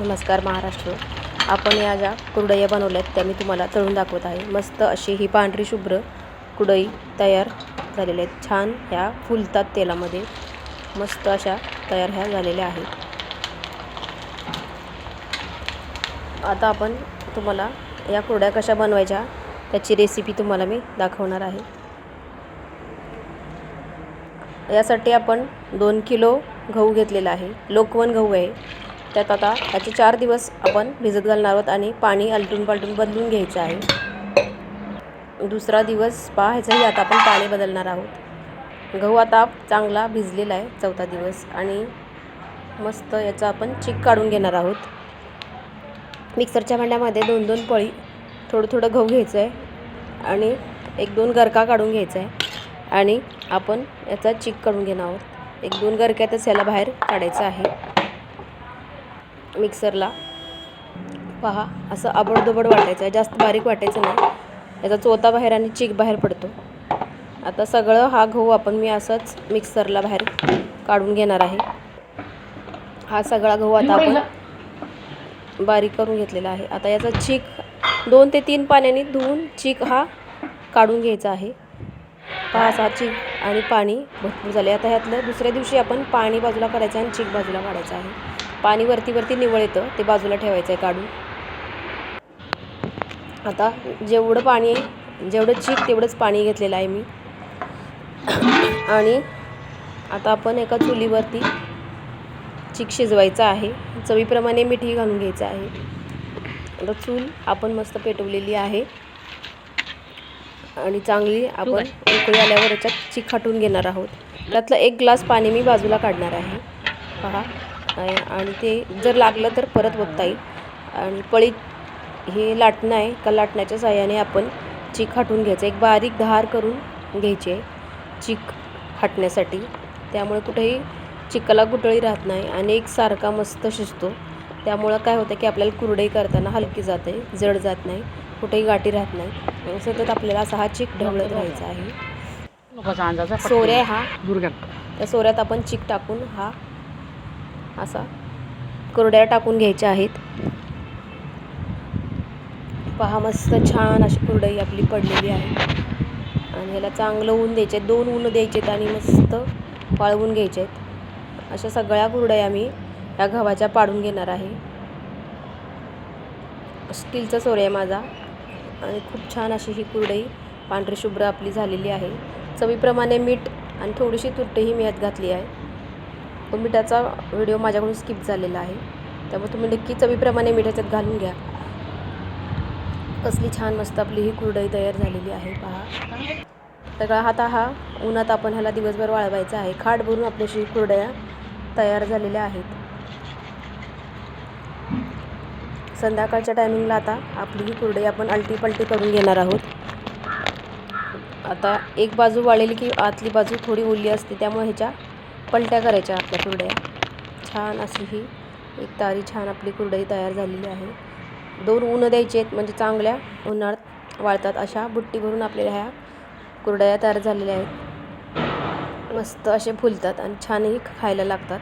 नमस्कार महाराष्ट्र. आपण या ज्या कुरडया बनवल्यात त्या मी तुम्हाला तळून दाखवत आहे. मस्त अशी ही पांढरी शुभ्र कुरडई तयार झालेल्या आहेत. छान ह्या फुलतात तेलामध्ये. मस्त अशा तयार ह्या झालेल्या आहेत. आता आपण तुम्हाला या कुरड्या कशा बनवायच्या त्याची रेसिपी तुम्हाला मी दाखवणार आहे. यासाठी आपण दोन किलो गहू घेतलेला आहे. लोकवन गहू आहे. त्यात आता त्याचे चार दिवस आपण भिजत घालणार आहोत आणि पाणी आलटून पालटून बदलून घ्यायचं आहे. दुसरा दिवस पहा ह्याचंही आता आपण पाणी बदलणार आहोत. गहू आता चांगला भिजलेला आहे चौथा दिवस. आणि मस्त याचा आपण चीक काढून घेणार आहोत. मिक्सरच्या भांड्यामध्ये दोन दोन पळी थोडं थोडं गहू घ्यायचं आहे आणि एक दोन गरका काढून घ्यायचा आहे आणि आपण याचा चीक काढून घेणार आहोत. एक दोन गरक्यातच याला बाहेर काढायचं आहे. मिक्सरला. पहा असं आबडदोबड वाटायचं आहे जास्त बारीक वाटायचं नाही. याचा चोता बाहेर आणि चीक बाहेर पडतो. आता सगळं हा गहू आपण मी असंच मिक्सरला बाहेर काढून घेणार आहे. हा सगळा गहू आता आपण बारीक करून घेतलेला आहे. आता याचा चीक दोन ते तीन पाण्याने धुवून चीक हा काढून घ्यायचा आहे. पहा असा चीक आणि पाणी भरपूर झाले. आता ह्यातलं दुसऱ्या दिवशी आपण पाणी बाजूला काढायचं आणि चीक बाजूला काढायचं आहे. पाणी वरती वरती निवळ येतं ते बाजूला ठेवायचं आहे काढून. आता जेवढं पाणी जेवढं चीक तेवढंच पाणी घेतलेलं आहे मी. आणि आता आपण एका चुलीवरती चीक शिजवायचा आहे. चवीप्रमाणे मिठी घालून घ्यायचं आहे. आता चूल आपण मस्त पेटवलेली आहे. आणि चांगली आपण उकळी आल्यावर याच्यात चीक खाटून घेणार आहोत. त्यातलं एक ग्लास पाणी मी बाजूला काढणार आहे. पहा. आणि ते जर लागलं तर परत बघता येईल. आणि पळीत हे लाटणं आहे. का लाटण्याच्या साह्याने आपण चीक हाटून घ्यायचं. एक बारीक धार करून घ्यायची आहे चीक हाटण्यासाठी. त्यामुळे कुठेही चिकाला गुटळी राहत नाही आणि एक सारखा मस्त शिजतो. त्यामुळं काय होतं की आपल्याला कुरडई करताना हलकी जाते जड जात नाही कुठेही गाठी राहत नाही. सतत आपल्याला असा हा चीक ढवळत राहायचा आहे. सोऱ्या हा. त्या सोऱ्यात आपण चीक टाकून हा असा. कुरड्या टाकून घ्यायच्या आहेत. पहा मस्त छान अशी कुरडई आपली पडलेली आहे. आणि याला चांगलं ऊन द्यायचे दोन ऊन द्यायचे आणि मस्त वाळवून घ्यायचे आहेत. अशा सगळ्या कुरड्या मी या गव्हाच्या पाडून घेणार आहे. स्टीलचा सोऱ्या आहे माझा. आणि खूप छान अशी ही कुरडई पांढरी शुभ्र आपली झालेली आहे. चवीप्रमाणे मीठ आणि थोडीशी तुरटेही मी यात घातली आहे. तो मिठाचा व्हिडिओ माझ्याकडून स्किप झालेला आहे. त्यामुळे तुम्ही नक्की चवीप्रमाणे मिठाच्यात घालून घ्या. कसली छान मस्त आपली ही कुरडई तयार झालेली आहे पहा. सगळा हात हा उन्हात आपण ह्याला दिवसभर वाळवायचा आहे. खाट भरून आपल्याशी कुरडया तयार झालेल्या आहेत. संध्याकाळच्या टायमिंगला आता आपली ही कुरडई आपण अलटी पलटी करून घेणार आहोत. आता एक बाजू वाळेल की आतली बाजू थोडी ओली असते त्यामुळे ह्याच्या पलट्या करायच्या आपल्या कुरड्या. छान अशी ही एक तारी छान आपली कुरडई तयार झालेली आहे. दोन ऊन द्यायची आहेत म्हणजे चांगल्या उन्हाळ्यात वाळतात अशा बुट्टी भरून आपल्याला ह्या कुरडया तयार झालेल्या आहेत. मस्त असे फुलतात आणि छानही खायला लागतात.